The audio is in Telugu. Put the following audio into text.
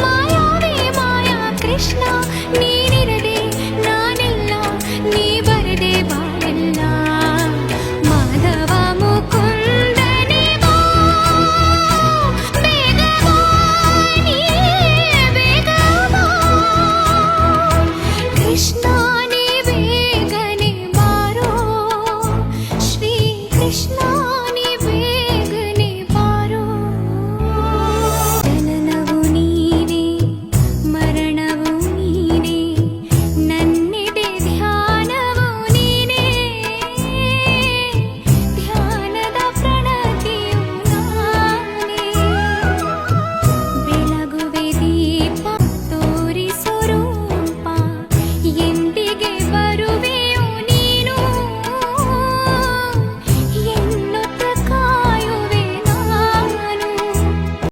మాయా కృష్ణ నీ నిరదే నా నెల్ల